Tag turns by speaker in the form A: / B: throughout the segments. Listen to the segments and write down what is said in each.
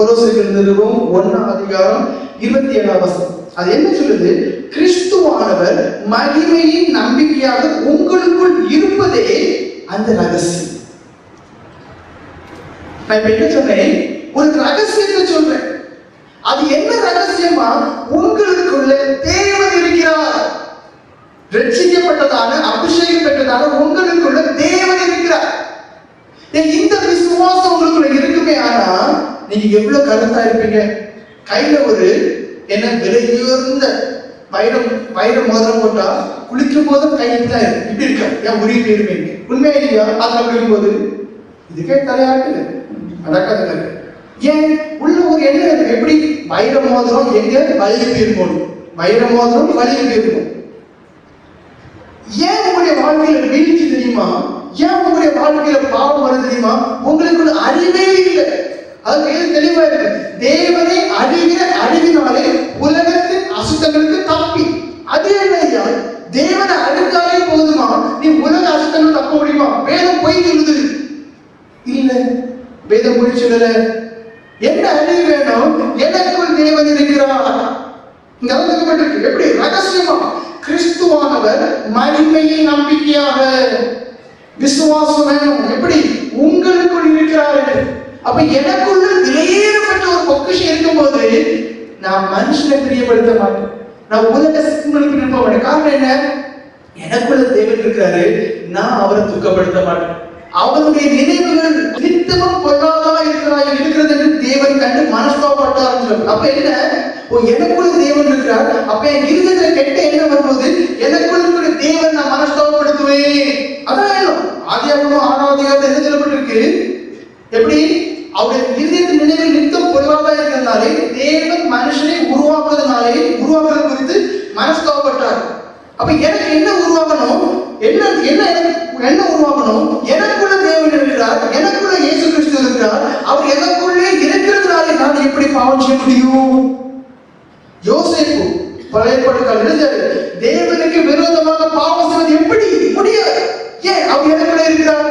A: கொலோசியர்கள் நிறுவம் ஒன்னாம் அதிகாரம் இருபத்தி ஏழாம் வசனம். அது என்ன சொல்லுது? கிறிஸ்துவானவர் மகிமையின் நம்பிக்கையாக உங்களுக்குள் இருப்பதே அந்த ரகசியம். நான் இப்ப என்ன சொன்னேன்? ஒரு ரகசியத்தை சொல்றேன். அது என்ன ரகசியமா உங்களுக்கு தேவன் இருக்கிறார் ரட்சிக்கப்பட்டதான அபிஷேகம் பெற்றதான உங்களுக்குள்ள தேவன் இருக்கிறார் ஏன் இந்த விசுவாசம் உங்களுக்குள்ள இருக்குமே ஆனா நீங்க எவ்வளவு கருத்தா இருப்பீங்க? கையில ஒரு என்ன விலையுயர்ந்த வைரம் வைர மோதிரம் போட்டா குளிக்கும் போதும் கையில தான் இருக்கு. இப்படி இருக்க. ஏன் உருகி போயிருவீங்க உண்மையா இல்லையா? அதுல விழும்போது. இதுக்கே தலையாட்டு. நடக்காது ஏன்? உள்ள ஒரு எண்ணம் இருக்கு. எப்படி? வைர மோதிரம் எங்க வலிய போயிருக்கணும் வைர மோதிரம் வலிய போயிருக்கும். ஏன் உங்களுடைய வாழ்க்கையில வீழ்ச்சி தெரியுமா? ஏன் உங்களுடைய வாழ்க்கையில பாவம் வருது தெரியுமா? உங்களுக்கு ஒரு அறிவே இல்லை அது மிக தெளிவா இருக்கு. தேவனை அறிகிற அழிவினாலே உலகத்தின் அசுத்தங்களுக்கு தப்பி. அது என்ன ஐயா தேவனை அழுத்தாலே போதுமா? நீ உலக அசுத்தங்கள் தப்ப முடியுமா? வேதம் போய் சொல்லுது. இல்ல. வேதம் போய் சொல்லல. என்ன அழிவு வேணும்? எனக்குள் தேவன் இருக்கிறார். இங்க அழுத்தப்பட்டிருக்கு எப்படி? ரகசியமா. கிறிஸ்துவானவர் மகிமையின் நம்பிக்கையாக. விசுவாசம் வேணும். எப்படி? உங்களுக்குள் இருக்கிறார்கள் அப்ப எனக்குள்ள விலையேறப்பட்ட ஒரு பொக்கிஷம் இருக்கும்போது நான் மனுஷனை பிரியப்படுத்த மாட்டேன். நான் உலக சிக்கங்களுக்கு நிற்ப மாட்டேன். காரணம் என்ன? எனக்குள்ள தேவன் இருக்கிறாரு. நான் அவரை துக்கப்படுத்த மாட்டேன். அவருடைய நினைவுகள் நித்தமும் பொல்லாதா இருக்கிறாய்? இருக்கிறது என்று தேவன் கண்டு மனஸ்தாபப்பட்ட அப்ப என்ன? எனக்குள்ள தேவன் இருக்கிறார். அப்ப என் இருதயத்துல கெட்ட என்ன வரும்போது எனக்குள்ள இருக்கிற தேவன் நான் மனஸ்தாபப்படுத்துவேன் அதான் எண்ணம் ஆதியாகமும் ஆறாவது அதிகாரத்தில் என்ன சொல்லப்பட்டிருக்கு எப்படி அவருடைய இருதயத்தின் நினைவில் நித்தம் பொல்லாதா இருக்கிறதுனாலே தேவன் மனுஷனை உருவாக்குவதனாலே உருவாக்குறது குறித்து மனஸ்தாபப்பட்டார். அப்ப எனக்கு என்ன உருவாகணும் என்ன என்ன எனக்கு என்ன உருவாகணும் எனக்குள்ள தேவன் இருக்கிறார் எனக்குள்ள இயேசு கிறிஸ்து இருக்கிறார் அவர் எனக்குள்ளே இருக்கிறதுனாலே நான் எப்படி பாவம் செய்ய முடியும்? யோசிப்பு பழைய தேவனுக்கு விரோதமாக பாவம் செய்வது எப்படி? முடியாது. ஏன் அவர் எனக்குள்ள இருக்கிறார்?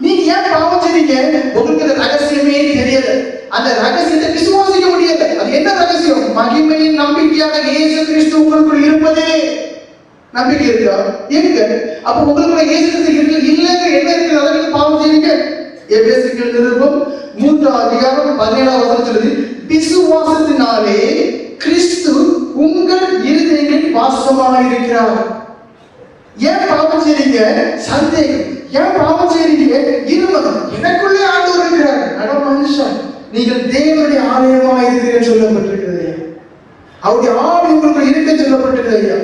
A: நீங்க ஏன் பாவம் செய்றீங்க? உங்களுக்கு ரகசியமே தெரியல அந்த ரகசியத்தை விசுவாசிக்க முடியல அது என்ன ரகசியம் மகிமையின் நம்பிக்கையாக இயேசு கிறிஸ்து உங்களுக்குள் இருப்பதே நம்பிக்கை இருக்கா எங்க அப்ப உங்களுக்குள்ள இயேசு கிறிஸ்து இருக்கு என்ன இருக்கிற அளவுக்கு பாவம் செய்யுங்க எபேசுகள் நிருபம் மூன்றாம் அதிகாரம் பதினேழாம் வசனம் சொல்லுது விசுவாசத்தினாலே கிறிஸ்து உங்கள் இருதயங்களில் வாசமாக இருக்கிறார். ஏன் பாவம் செய்றீங்க? சந்தேகம். ஏன் பாவம் செய்றீங்க? இருமதம் எனக்குள்ளே ஆண்டவர் இருக்கிறார். அட மனுஷன் நீங்கள் தேவனுடைய ஆலயமாக இருக்கிறேன் சொல்லப்பட்டிருக்கிறது அவருடைய ஆவி உங்களுக்கு இருக்க சொல்லப்பட்டிருக்கிறது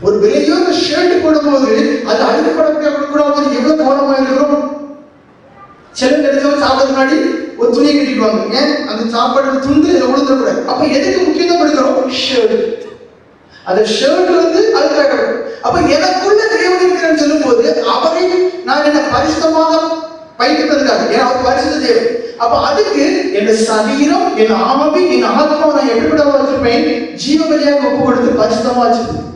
A: ஒரு விலையோட ஷர்ட் போடும்போது அது அழுக்கப்படக்கூடாது எவ்வளவு கவனமா இருக்கிறோம்? சில தெரிஞ்சவங்க சாப்பிட முன்னாடி ஒரு துணியை கட்டிடுவாங்க ஏன்? அந்த சாப்பாடு துண்டு இதுல விழுந்துடக்கூடாது அப்ப எதுக்கு முக்கியத்துவம் கொடுக்கிறோம்? ஷர்ட் அந்த ஷர்ட் வந்து அழுக்காக அப்ப எனக்குள்ள தேவன் இருக்கிறேன்னு சொல்லும்போது அவரை நான் என்ன பரிசுத்தமாக வைக்கிறதுக்காக ஏன்னா அவர் பரிசுத்த தேவன். அப்ப அதுக்கு என் சரீரம் என் ஆவி என் ஆத்மா நான் எப்படிப்பட்ட வச்சிருப்பேன் ஜீவபலியாக ஒப்பு கொடுத்து பரிசுத்தமா வச்சிருப்பேன்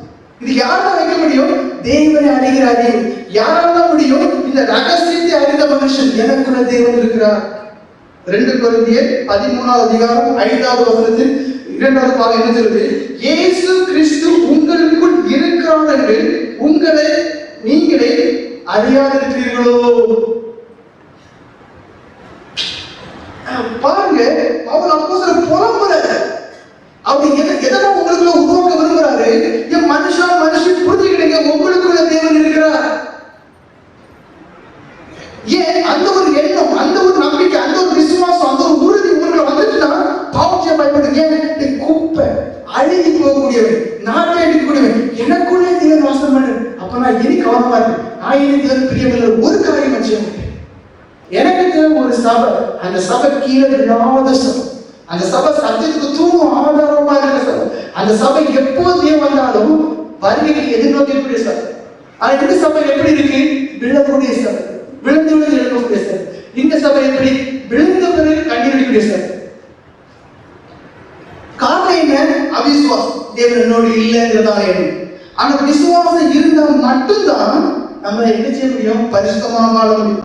A: இது யாரால வைக்க முடியும்? தேவனை அறிகிறாரே. யாரால முடியும்? இந்த ரகசியத்தை அறிந்த மனுஷன் எனக்குள்ள தேவன் இருக்கிறார். ரெண்டு குழந்தையர் பதிமூணாவது அதிகாரம் ஐந்தாவது வசனத்தில் இரண்டாவது பாகம் என்ன சொல்லுது? இயேசு கிறிஸ்து உங்களுக்குள் இருக்கிறார் என்று உங்களை நீங்களே அறியாதிருக்கிறீர்களோ? பாருங்க அவர் அப்போ சில புலம்புற அவர் எதை எதெல்லாம் உங்களுக்குள்ள உருவாக்க விரும்புறாரு? என் மனுஷா மனுஷன் புரிஞ்சுக்கிட்டீங்க உங்களுக்குள்ள தேவன் இருக்கிறார். ஏன் அந்த ஒரு எண்ணம் அந்த ஒரு நம்பிக்கை அந்த ஒரு விசுவாசம் அந்த ஒரு உறுதி உங்களுக்குள்ள வந்துச்சுன்னா பாவம் செய்ய பயப்படுங்க ஏன்? நீ குப்பை அழுகி போகக்கூடியவன் நாட்டை அடிக்கக்கூடியவன் எனக்குள்ளே தேவன் வாசம் பண்ணு. அப்ப நான் இனி கவனமா இருக்கு நான் இனி தேவன் பிரியமில்லை. ஒரு காரியம் செய்ய ஒரு சபை அந்த சபை கீழே இல்லாத சபை. அந்த சபை சத்தியத்துக்கு தூணும் ஆதாரமா இருக்கிற சபை. அந்த சபை எப்போது வந்தாலும் வருகைக்கு எதிர்நோக்கக்கூடிய சபை. ஆனா இந்த சபை எப்படி இருக்கு? விழக்கூடிய சபை. விழுந்து விழுந்து எழுக்கக்கூடிய சபை. இந்த சபை எப்படி? விழுந்த பிறகு கண்ணீர் சபை. காரணம் என்ன? அவிசுவாசம். தேவன் என்னோடு இல்லைங்கிறதா எண்ணம் ஆனா விசுவாசம் இருந்தால் மட்டும்தான் நம்ம என்ன செய்ய முடியும்? பரிசுத்தமாக வாழ முடியும்.